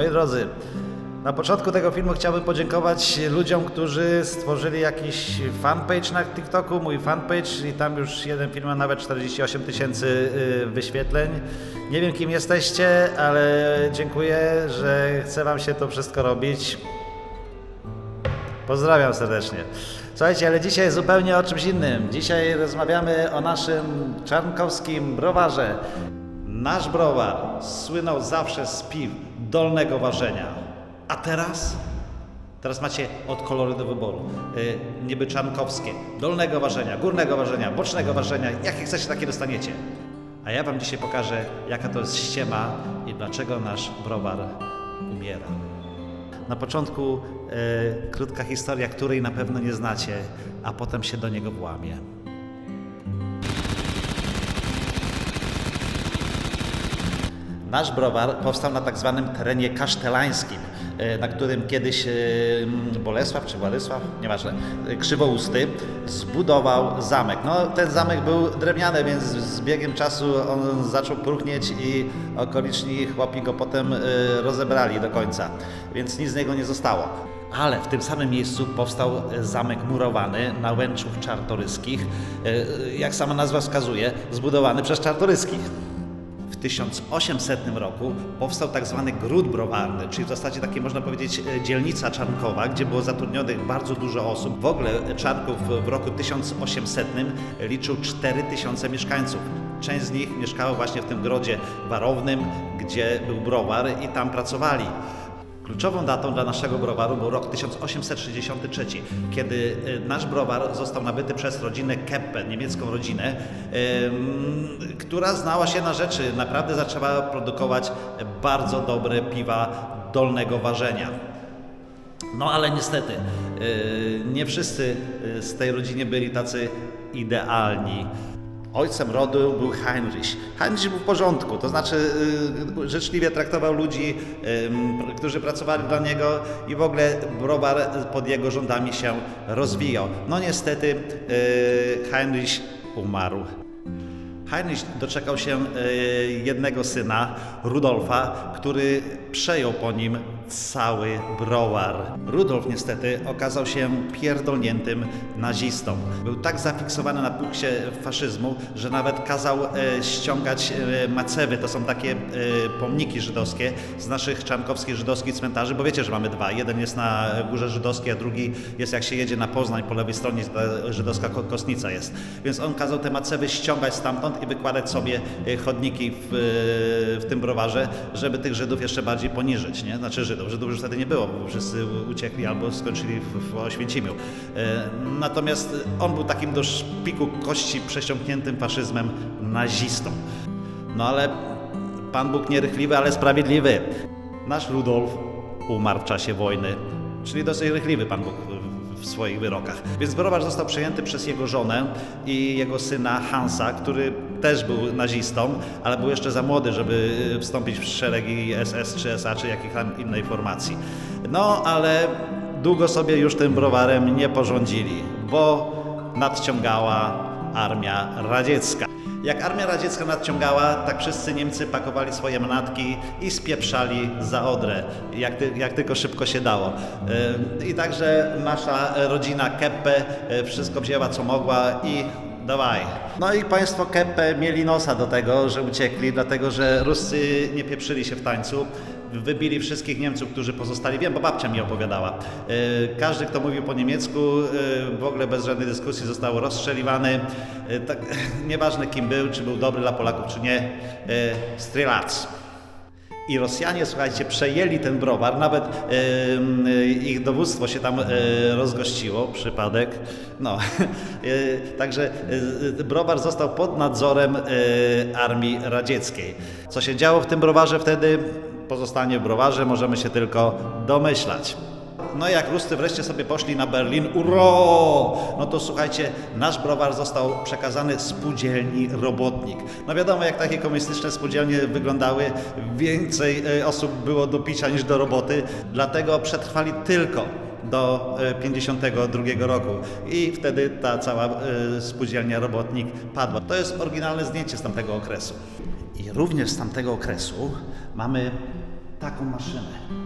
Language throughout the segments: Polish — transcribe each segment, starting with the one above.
Moi drodzy, na początku tego filmu chciałbym podziękować ludziom, którzy stworzyli jakiś fanpage na TikToku, mój fanpage i tam już jeden film ma nawet 48 tysięcy y, wyświetleń. Nie wiem kim jesteście, ale dziękuję, że chce wam się to wszystko robić. Pozdrawiam serdecznie. Słuchajcie, ale dzisiaj zupełnie o czymś innym. Dzisiaj rozmawiamy o naszym czarnkowskim browarze. Nasz browar słynął zawsze z piw dolnego ważenia. A teraz? Teraz macie od koloru do wyboru. Yy, niby dolnego ważenia, górnego ważenia, bocznego ważenia. Jakie chcecie, takie dostaniecie. A ja Wam dzisiaj pokażę, jaka to jest ściema i dlaczego nasz browar umiera. Na początku e, krótka historia, której na pewno nie znacie, a potem się do niego włamie. Nasz browar powstał na tak zwanym terenie kasztelańskim, e, na którym kiedyś e, Bolesław czy Władysław, nieważne, e, Krzywousty zbudował zamek. No, ten zamek był drewniany, więc z biegiem czasu on zaczął próchnieć i okoliczni chłopi go potem rozebrali do końca, więc nic z niego nie zostało. Ale w tym samym miejscu powstał zamek murowany na Łęczów Czartoryskich, jak sama nazwa wskazuje, zbudowany przez Czartoryskich. W 1800 roku powstał tak zwany gród browarny, czyli w zasadzie takie można powiedzieć e, dzielnica Czarnkowa, gdzie było zatrudnionych bardzo dużo osób. W ogóle Czarnków w roku 1800 liczył 4000 mieszkańców. Część z nich mieszkała właśnie w tym grodzie warownym, gdzie był browar i tam pracowali. Kluczową datą dla naszego browaru był rok 1863, kiedy e, nasz browar został nabyty przez rodzinę Keppe, niemiecką rodzinę, która znała się na rzeczy. Naprawdę zaczęła produkować bardzo dobre piwa dolnego ważenia. No ale niestety, e, nie wszyscy e, z tej rodziny byli tacy idealni. Ojcem rodu był Heinrich. Heinrich był w porządku, to znaczy y, życzliwie traktował ludzi, ym, którzy pracowali dla niego i w ogóle browar pod jego rządami się rozwijał. No niestety y, Heinrich umarł. Heinrich doczekał się jednego syna, Rudolfa, który przejął po nim cały browar. Rudolf niestety okazał się pierdolniętym nazistą. Był tak zafiksowany na punkcie faszyzmu, że nawet kazał e, ściągać e, macewy, to są takie e, pomniki żydowskie z naszych czarnkowskich żydowskich cmentarzy, bo wiecie, że mamy dwa. Jeden jest na Górze Żydowskiej, a drugi jest jak się jedzie na Poznań, po lewej stronie żydowska ko- kostnica jest. Więc on kazał te macewy ściągać stamtąd i wykładać sobie e, chodniki w, e, w tym browarze, żeby tych Żydów jeszcze bardziej poniżyć, nie? Znaczy Żydów. Żydów już wtedy nie było, bo wszyscy uciekli albo skończyli w, w Oświęcimiu. E, Natomiast on był takim do szpiku kości przesiąkniętym faszyzmem nazistą. No ale Pan Bóg nierychliwy, ale sprawiedliwy. Nasz Rudolf umarł w czasie wojny, czyli dosyć rychliwy Pan Bóg w- swoich wyrokach. Więc browar został przejęty przez jego żonę i jego syna Hansa, który też był nazistą, ale był jeszcze za młody, żeby wstąpić w szeregi SS czy SA czy jakiejś tam innej formacji. No ale długo sobie już tym browarem nie porządzili, bo nadciągała armia radziecka. Jak armia radziecka nadciągała, tak wszyscy Niemcy pakowali swoje manatki i spieprzali za Odrę, jak, jak tylko szybko się dało. Yy, I także nasza rodzina Keppe yy, wszystko wzięła co mogła i dawaj. No i państwo Keppe mieli nosa do tego, że uciekli, dlatego że Ruscy nie pieprzyli się w tańcu. Wybili wszystkich Niemców, którzy pozostali. Wiem, bo babcia mi opowiadała. Yy, Każdy, kto mówił po niemiecku, yy, w ogóle bez żadnej dyskusji został rozstrzeliwany. Yy, Tak, nieważne kim był, czy był dobry dla Polaków, czy nie. Strelac. I Rosjanie, słuchajcie, przejęli ten browar, nawet em, ich dowództwo się tam e, rozgościło, przypadek. No, e, także e, browar został pod nadzorem e, armii radzieckiej. Co się działo w tym browarze wtedy, pozostanie w browarze, możemy się tylko domyślać. No jak Ruscy wreszcie sobie poszli na Berlin, uro! No to słuchajcie, nasz browar został przekazany spółdzielni Robotnik. No wiadomo, jak takie komunistyczne spółdzielnie wyglądały, więcej e, osób było do picia niż do roboty, dlatego przetrwali tylko do e, 52 roku i wtedy ta cała e, spółdzielnia Robotnik padła. To jest oryginalne zdjęcie z tamtego okresu. I również z tamtego okresu mamy taką maszynę.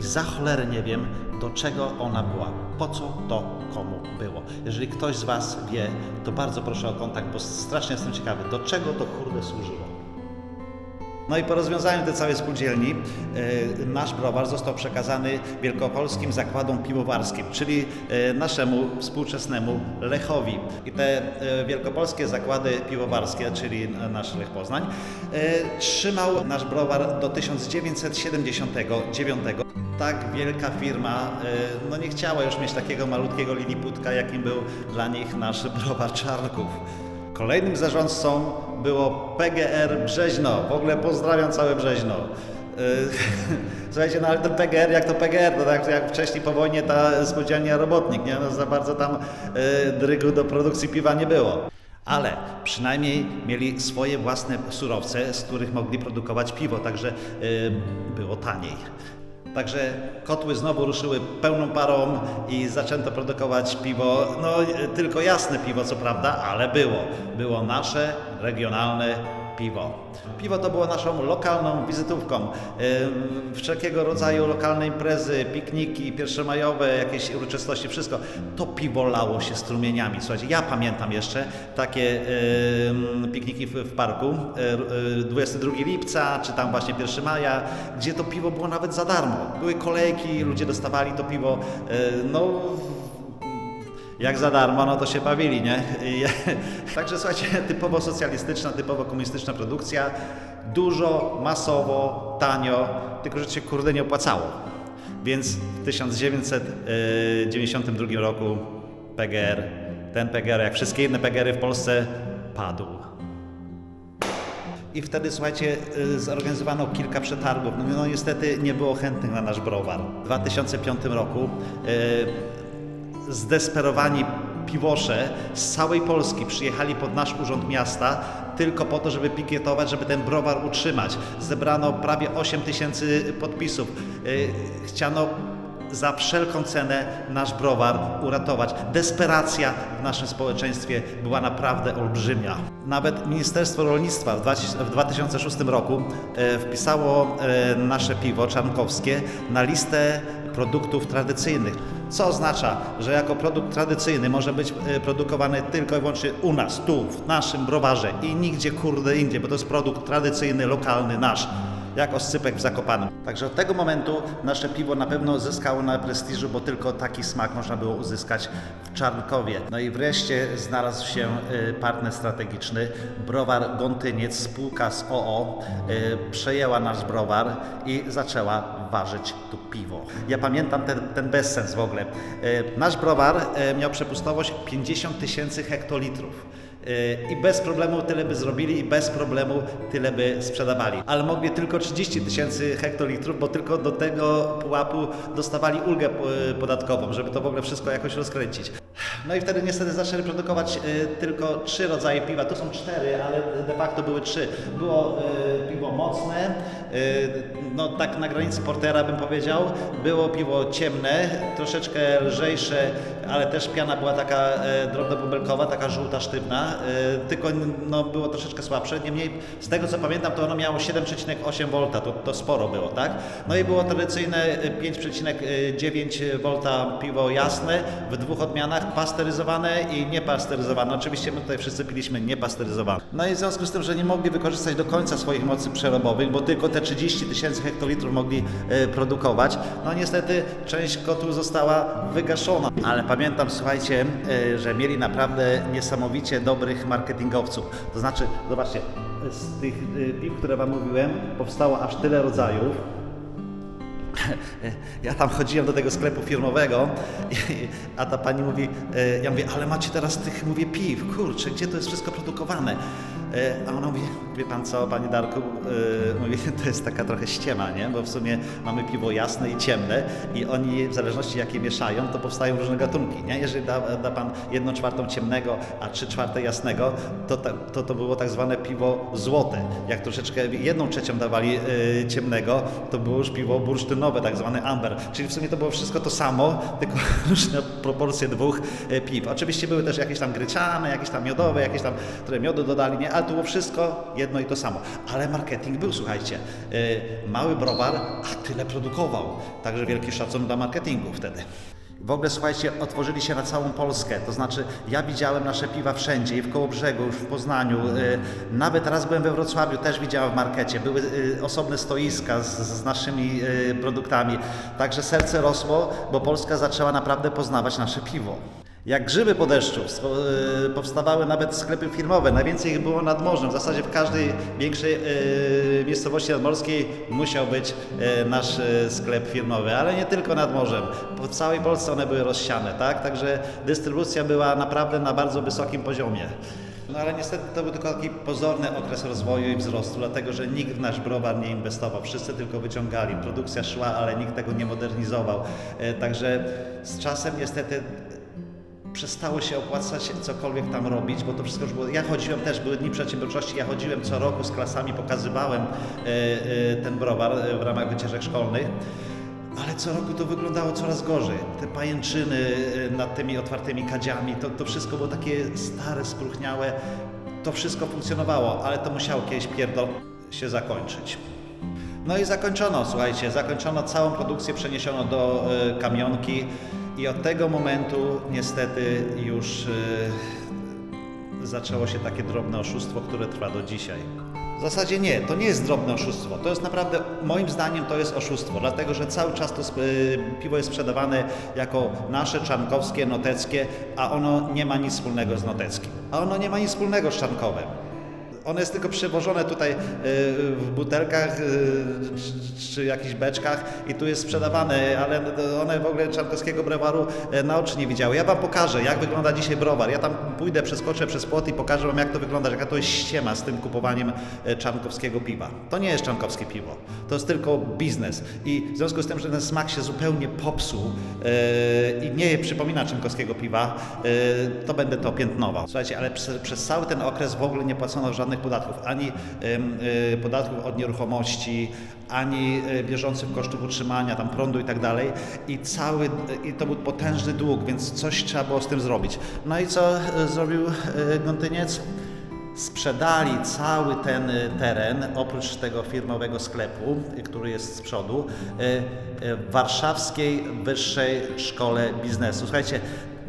I za cholerę nie wiem, do czego ona była, po co to komu było. Jeżeli ktoś z Was wie, to bardzo proszę o kontakt, bo strasznie jestem ciekawy, do czego to kurde służyło. No i po rozwiązaniu tej całej spółdzielni e, nasz browar został przekazany Wielkopolskim Zakładom Piwowarskim, czyli e, naszemu współczesnemu Lechowi. I te e, wielkopolskie zakłady piwowarskie, czyli nasz Lech Poznań, trzymał nasz browar do 1979. Tak wielka firma no nie chciała już mieć takiego malutkiego liliputka, jakim był dla nich nasz browar Czarnków. Kolejnym zarządcą było PGR Brzeźno. W ogóle pozdrawiam całe Brzeźno. Yy, Słuchajcie, no ale ten PGR, jak to PGR, to tak jak wcześniej po wojnie ta spółdzielnia robotnik, nie? No za bardzo tam yy, drygu do produkcji piwa nie było. Ale przynajmniej mieli swoje własne surowce, z których mogli produkować piwo, także yy, było taniej. Także kotły znowu ruszyły pełną parą i zaczęto produkować piwo, no tylko jasne piwo co prawda, ale było. Było nasze, regionalne piwo. Piwo to było naszą lokalną wizytówką. Wszelkiego rodzaju lokalne imprezy, pikniki pierwszomajowe, jakieś uroczystości, wszystko. To piwo lało się strumieniami. Słuchajcie, ja pamiętam jeszcze takie pikniki w, parku, y, y, 22 lipca, czy tam właśnie 1 maja, gdzie to piwo było nawet za darmo. Były kolejki, ludzie dostawali to piwo. y, No, jak za darmo, no to się bawili, nie? I, także słuchajcie, typowo socjalistyczna, typowo komunistyczna produkcja, dużo, masowo, tanio, tylko że się kurde nie opłacało. Więc w 1992 roku PGR, ten PGR, jak wszystkie inne PGR-y w Polsce, padł. I wtedy, słuchajcie, y, zorganizowano kilka przetargów. No, no niestety nie było chętnych na nasz browar. W 2005 roku y, zdesperowani piwosze z całej Polski przyjechali pod nasz urząd miasta tylko po to, żeby pikietować, żeby ten browar utrzymać. Zebrano prawie 8 tysięcy podpisów. Y, Chciano za wszelką cenę nasz browar uratować. Desperacja w naszym społeczeństwie była naprawdę olbrzymia. Nawet Ministerstwo Rolnictwa w 20- w 2006 roku e, wpisało e, nasze piwo czarnkowskie na listę produktów tradycyjnych. Co oznacza, że jako produkt tradycyjny może być e, produkowany tylko i wyłącznie u nas, tu, w naszym browarze i nigdzie kurde indziej, bo to jest produkt tradycyjny, lokalny, nasz jak oscypek w Zakopanem. Także od tego momentu nasze piwo na pewno zyskało na prestiżu, bo tylko taki smak można było uzyskać w Czarnkowie. No i wreszcie znalazł się y, partner strategiczny, browar Gontyniec, spółka z OO, y, przejęła nasz browar i zaczęła ważyć tu piwo. Ja pamiętam ten, ten bezsens w ogóle. Y, Nasz browar miał przepustowość 50 tysięcy hektolitrów. I bez problemu tyle by zrobili i bez problemu tyle by sprzedawali. Ale mogli tylko 30 tysięcy hektolitrów, bo tylko do tego pułapu dostawali ulgę e, podatkową, żeby to w ogóle wszystko jakoś rozkręcić. No i wtedy niestety zaczęli produkować e, tylko trzy rodzaje piwa. Tu są cztery, ale de facto były trzy. Było piwo mocne, no tak na granicy portera bym powiedział. Było piwo ciemne, troszeczkę lżejsze, ale też piana była taka e, drobnobąbelkowa, taka żółta, sztywna, e, tylko no, było troszeczkę słabsze. Niemniej z tego co pamiętam, to ono miało 7,8 V, to, to sporo było, tak? No i było tradycyjne e, 5,9 V piwo jasne w dwóch odmianach, pasteryzowane i niepasteryzowane. Oczywiście my tutaj wszyscy piliśmy niepasteryzowane. No i w związku z tym, że nie mogli wykorzystać do końca swoich mocy przerobowych, bo tylko te 30 tysięcy hektolitrów mogli e, produkować, no niestety część kotłów została wygaszona. Ale pamiętam, słuchajcie, e, że mieli naprawdę niesamowicie dobrych marketingowców. To znaczy, zobaczcie, z tych e, piw, które Wam mówiłem, powstało aż tyle rodzajów. Ja tam chodziłem do tego sklepu firmowego, a ta pani mówi, ja mówię, ale macie teraz tych, mówię, piw, kurczę, gdzie to jest wszystko produkowane? E, A ona mówi, wie pan co, panie Darku, e, mówi, to jest taka trochę ściema, nie? Bo w sumie mamy piwo jasne i ciemne i oni w zależności jakie mieszają, to powstają różne gatunki, nie? Jeżeli da, da pan jedną czwartą ciemnego, a trzy czwarte jasnego, to, to to było tak zwane piwo złote. Jak troszeczkę jedną trzecią dawali e, ciemnego, to było już piwo bursztynowe. tak zwany amber. Czyli w sumie to było wszystko to samo, tylko różne proporcje dwóch piw. Oczywiście były też jakieś tam gryciane, jakieś tam miodowe, jakieś tam, które miodu dodali, nie? To było wszystko jedno i to samo. Ale marketing był, słuchajcie. E, Mały browar, a tyle produkował. Także wielki szacun dla marketingu wtedy. W ogóle słuchajcie, otworzyli się na całą Polskę. To znaczy, ja widziałem nasze piwa wszędzie i w Kołobrzegu, już w Poznaniu. y, Nawet raz byłem we Wrocławiu, też widziałem w markecie. Były y, osobne stoiska z, z naszymi y, produktami. Także serce rosło, bo Polska zaczęła naprawdę poznawać nasze piwo. Jak grzyby po deszczu y, powstawały nawet sklepy firmowe. Najwięcej ich było nad morzem. W zasadzie w każdej większej y, miejscowości nadmorskiej musiał być y, nasz sklep firmowy, ale nie tylko nad morzem. Po całej Polsce one były rozsiane, tak? Także dystrybucja była naprawdę na bardzo wysokim poziomie. No ale niestety to był tylko taki pozorny okres rozwoju i wzrostu, dlatego że nikt w nasz browar nie inwestował. Wszyscy tylko wyciągali. Produkcja szła, ale nikt tego nie modernizował. Także z czasem niestety przestało się opłacać cokolwiek tam robić, bo to wszystko już było. Ja chodziłem też, były dni przedsiębiorczości, ja chodziłem co roku z klasami, pokazywałem e, e, ten browar e, w ramach wycieczek szkolnych. Ale co roku to wyglądało coraz gorzej. Te pajęczyny nad tymi otwartymi kadziami, to, to wszystko było takie stare, spróchniałe. To wszystko funkcjonowało, ale to musiało kiedyś pierdol się zakończyć. No i zakończono, słuchajcie, zakończono całą produkcję, przeniesiono do e, kamionki i od tego momentu niestety już e, zaczęło się takie drobne oszustwo, które trwa do dzisiaj. W zasadzie nie, to nie jest drobne oszustwo. To jest naprawdę, moim zdaniem, to jest oszustwo, dlatego że cały czas to e, piwo jest sprzedawane jako nasze, czarnkowskie, noteckie, a ono nie ma nic wspólnego z noteckim. A ono nie ma nic wspólnego z czarnkowem. Ono jest tylko przewożone tutaj e, w butelkach e, czy- jakichś beczkach i tu jest sprzedawane, ale one w ogóle czarnkowskiego browaru e, na oczy nie widziały. Ja Wam pokażę, jak wygląda dzisiaj browar. Ja tam pójdę, przeskoczę przez płot i pokażę Wam, jak to wygląda, jaka to jest ściema z tym kupowaniem czarnkowskiego piwa. To nie jest czarnkowskie piwo, to jest tylko biznes. I w związku z tym, że ten smak się zupełnie popsuł i nie przypomina czarnkowskiego piwa, to będę to piętnował. Słuchajcie, ale przez, przez cały ten okres w ogóle nie płacono żadnych podatków, ani e, podatków od nieruchomości, ani e, bieżących kosztów utrzymania, tam prądu i tak dalej. I cały, i to był potężny dług, więc coś trzeba było z tym zrobić. No i co e, zrobił Gątyniec? Sprzedali cały ten teren, oprócz tego firmowego sklepu, który jest z przodu, y, Warszawskiej Wyższej Szkole Biznesu. Słuchajcie,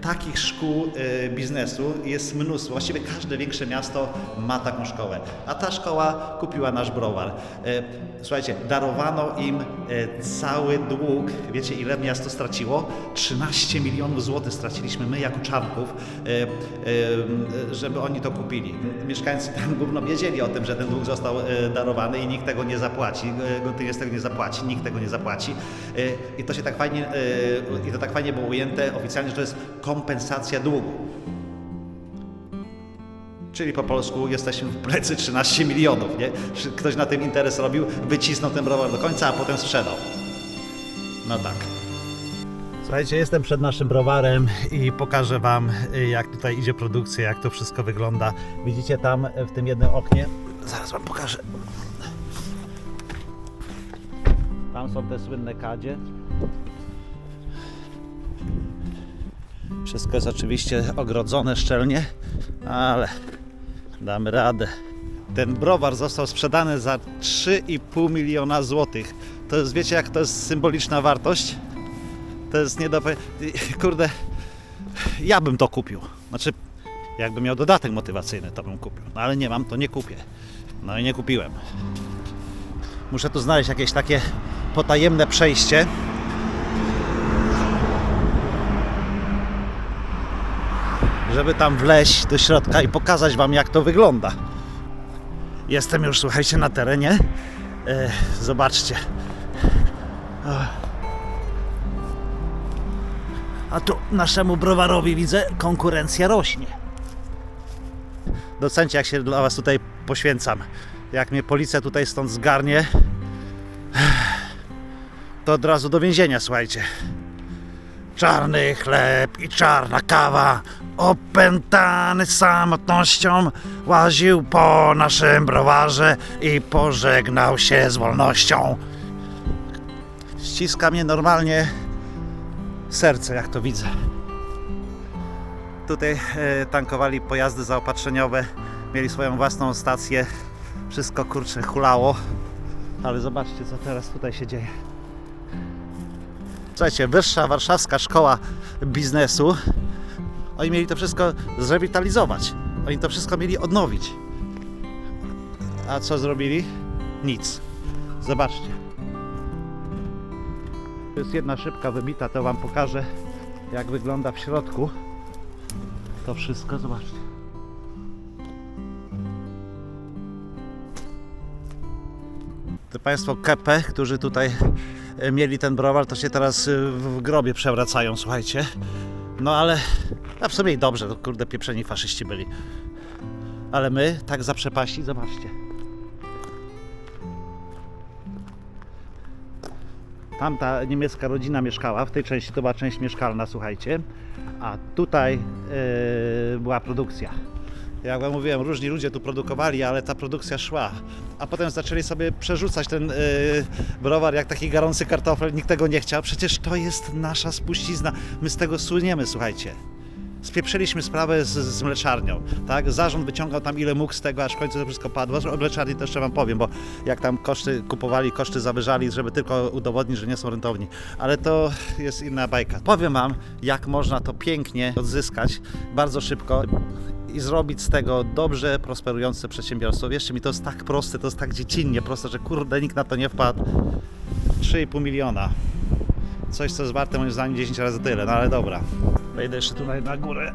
takich szkół y, biznesu jest mnóstwo. Właściwie każde większe miasto ma taką szkołę. A ta szkoła kupiła nasz browar. Y, Słuchajcie, darowano im y, cały dług. Wiecie, ile miasto straciło? 13 milionów złotych straciliśmy my jako Czarnków, y, y, żeby oni to kupili. Mieszkańcy tam gówno wiedzieli o tym, że ten dług został y, darowany i nikt tego nie zapłaci. Y, Gontyniec tego nie zapłaci, nikt tego nie zapłaci. Y, I to się tak fajnie, y, i to tak fajnie było ujęte oficjalnie, że to jest kompensacja długu. Czyli po polsku jesteśmy w plecy 13 milionów, nie? Ktoś na tym interes robił, wycisnął ten browar do końca, a potem sprzedał. No tak. Słuchajcie, jestem przed naszym browarem i pokażę Wam, jak tutaj idzie produkcja, jak to wszystko wygląda. Widzicie tam w tym jednym oknie? Zaraz Wam pokażę. Tam są te słynne kadzie. Wszystko jest oczywiście ogrodzone szczelnie, ale damy radę. Ten browar został sprzedany za 3,5 miliona złotych. To jest, wiecie, jak to jest symboliczna wartość? To jest nie do. Kurde, ja bym to kupił. Znaczy, jakbym miał dodatek motywacyjny, to bym kupił. No ale nie mam, to nie kupię. No i nie kupiłem. Muszę tu znaleźć jakieś takie potajemne przejście. Żeby tam wleźć do środka i pokazać Wam, jak to wygląda. Jestem już, słuchajcie, na terenie. E, zobaczcie. A tu naszemu browarowi widzę, konkurencja rośnie. Docencie, jak się dla Was tutaj poświęcam. Jak mnie policja tutaj stąd zgarnie, to od razu do więzienia, słuchajcie. Czarny chleb i czarna kawa, opętany samotnością, łaził po naszym browarze i pożegnał się z wolnością. Ściska mnie normalnie serce, jak to widzę. Tutaj e, tankowali pojazdy zaopatrzeniowe, mieli swoją własną stację. Wszystko kurczę hulało. Ale zobaczcie, co teraz tutaj się dzieje. Słuchajcie, wyższa warszawska szkoła biznesu. Oni mieli to wszystko zrewitalizować. Oni to wszystko mieli odnowić. A co zrobili? Nic. Zobaczcie. To jest jedna szybka wybita, to Wam pokażę, jak wygląda w środku. To wszystko, zobaczcie. Te Państwo Kepe, którzy tutaj mieli ten browar, to się teraz e, w grobie przewracają, słuchajcie. No ale, a w sumie i dobrze, to kurde pieprzeni faszyści byli. Ale my, tak zaprzepaści, zobaczcie. Tamta niemiecka rodzina mieszkała, w tej części to była część mieszkalna, słuchajcie. A tutaj e, była produkcja. Jak wam mówiłem, różni ludzie tu produkowali, ale ta produkcja szła. A potem zaczęli sobie przerzucać ten yy, browar jak taki garący kartofel, nikt tego nie chciał. Przecież to jest nasza spuścizna. My z tego słyniemy, słuchajcie. Spieprzyliśmy sprawę z, z mleczarnią, tak? Zarząd wyciągał tam ile mógł z tego, aż w końcu to wszystko padło. O mleczarni to jeszcze wam powiem, bo jak tam koszty kupowali, koszty zawyżali, żeby tylko udowodnić, że nie są rentowni. Ale to jest inna bajka. Powiem wam, jak można to pięknie odzyskać bardzo szybko i zrobić z tego dobrze prosperujące przedsiębiorstwo. Wierzcie mi, to jest tak proste, to jest tak dziecinnie proste, że kurde, nikt na to nie wpadł. 3,5 miliona. Coś, co jest warte moim zdaniem 10 razy tyle, no ale dobra. Wejdę jeszcze tutaj na górę.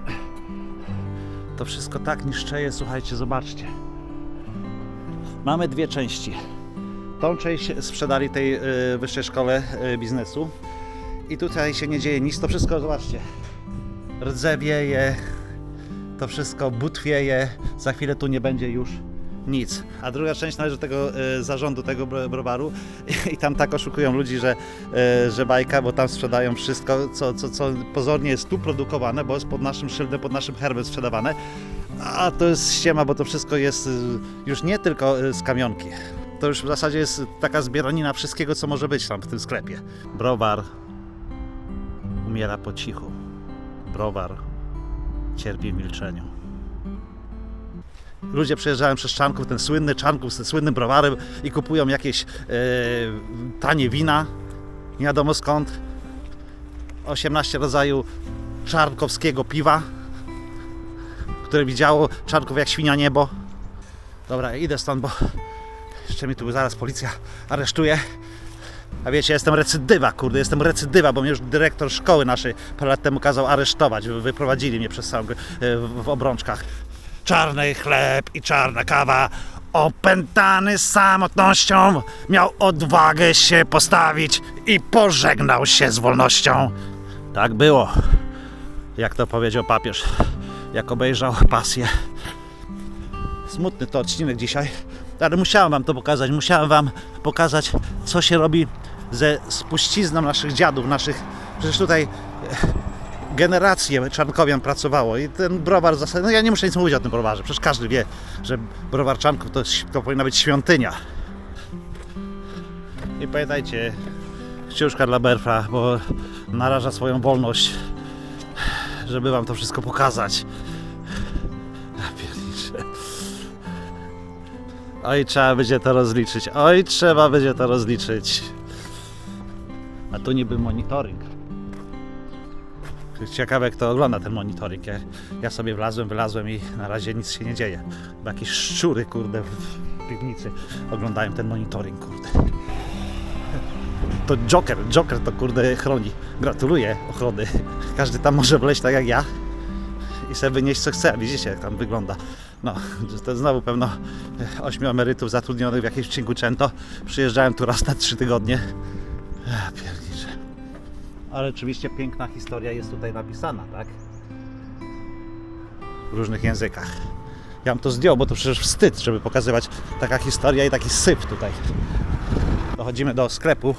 To wszystko tak niszczeje, słuchajcie, zobaczcie. Mamy dwie części. Tą część sprzedali tej y, wyższej szkole y, biznesu. I tutaj się nie dzieje nic, to wszystko, zobaczcie. Rdzewieje, to wszystko butwieje, za chwilę tu nie będzie już nic. A druga część należy do tego e, zarządu tego bro- browaru i tam tak oszukują ludzi, że, e, że bajka, bo tam sprzedają wszystko, co, co, co pozornie jest tu produkowane, bo jest pod naszym szyldem, pod naszym herbem sprzedawane. A to jest ściema, bo to wszystko jest e, już nie tylko e, z kamionki. To już w zasadzie jest taka zbieranina wszystkiego, co może być tam w tym sklepie. Browar umiera po cichu. Browar cierpi w milczeniu. Ludzie przejeżdżają przez Czanków, ten słynny Czanków z tym słynnym browarem i kupują jakieś e, tanie wina, nie wiadomo skąd. 18 rodzaju czarnkowskiego piwa, które widziało Czarnków jak świnia niebo. Dobra, idę stąd, bo jeszcze mi tu zaraz policja aresztuje. A wiecie, jestem recydywa, kurde, jestem recydywa, bo mnie już dyrektor szkoły naszej parę lat temu kazał aresztować. Wy- Wyprowadzili mnie przez całą, e, w obrączkach. Czarny chleb i czarna kawa, opętany samotnością, miał odwagę się postawić i pożegnał się z wolnością. Tak było, jak to powiedział papież, jak obejrzał pasję. Smutny to odcinek dzisiaj, ale musiałem wam to pokazać. Musiałem wam pokazać, co się robi ze spuścizną naszych dziadów, naszych. Przecież tutaj e, generacje Czarnkowian pracowało i ten browar zasadzie. No ja nie muszę nic mówić o tym browarze, przecież każdy wie, że browar Czarnków to, to powinna być świątynia. I pamiętajcie, książka dla Berfra, bo naraża swoją wolność, żeby wam to wszystko pokazać. Oj, trzeba będzie to rozliczyć. Oj, trzeba będzie to rozliczyć. Tu niby monitoring. Ciekawe, kto ogląda ten monitoring. Ja, ja sobie wlazłem, wylazłem i na razie nic się nie dzieje. Bo jakieś szczury, kurde, w piwnicy oglądają ten monitoring, kurde. To Joker, Joker to kurde chroni. Gratuluję ochrony. Każdy tam może wleźć tak jak ja i sobie wynieść co chce. Widzicie, jak tam wygląda. No, to znowu pewno ośmiu emerytów zatrudnionych w jakimś Cinquecento. Przyjeżdżałem tu raz na trzy tygodnie. Ja pierniczę. Ale oczywiście piękna historia jest tutaj napisana, tak? W różnych językach. Ja bym to zdjął, bo to przecież wstyd, żeby pokazywać taka historia i taki syf tutaj. Dochodzimy do sklepu.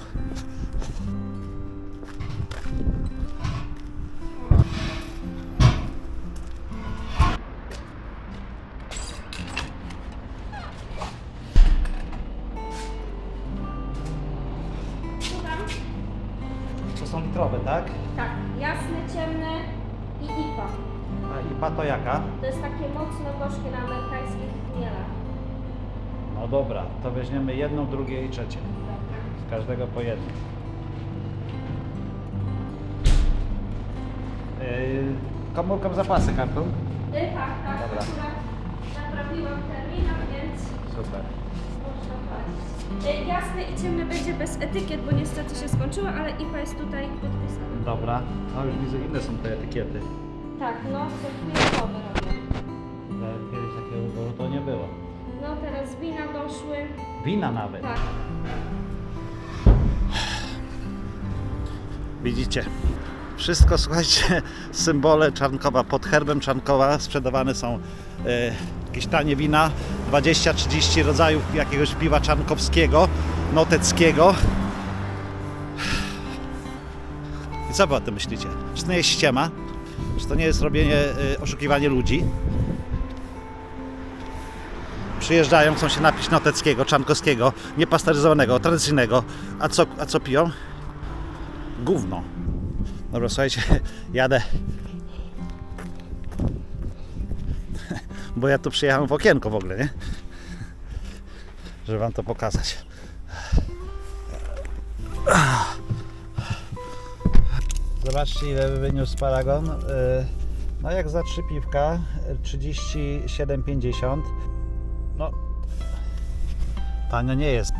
IPA. A IPA to jaka? To jest takie mocno gorzkie na amerykańskich chmielach. No dobra, to weźmiemy jedną, drugie i trzecie. Z każdego po jednym. Yy, komórką zapasy kartą? Y, tak, tak. Dobra. Akurat naprawiłam terminal, więc Super. można płacić. Y, jasny i ciemny będzie bez etykiet, bo niestety się skończyło, ale IPA jest tutaj podpisana. Dobra. No już widzę, inne są te etykiety. Tak, no co chwilę nowe robię. Ale Kiedyś takiego wyboru to nie było. No teraz wina doszły. Wina nawet. Tak. Widzicie? Wszystko, słuchajcie, symbole Czarnkowa. Pod herbem Czarnkowa sprzedawane są e, jakieś tanie wina, 20-30 rodzajów jakiegoś piwa czarnkowskiego, noteckiego. I co wy o tym myślicie? Czy to nie jest ściema? Czy to nie jest robienie, e, oszukiwanie ludzi? Przyjeżdżają, chcą się napić noteckiego, czarnkowskiego, niepasteryzowanego, tradycyjnego. A co, a co piją? Gówno. Dobra, słuchajcie, jadę. Bo ja tu przyjechałem w okienko w ogóle, nie? Żeby wam to pokazać. Zobaczcie ile wyniósł paragon. Yy, No jak za trzy piwka, yy, 37,50. No, tanio nie jest.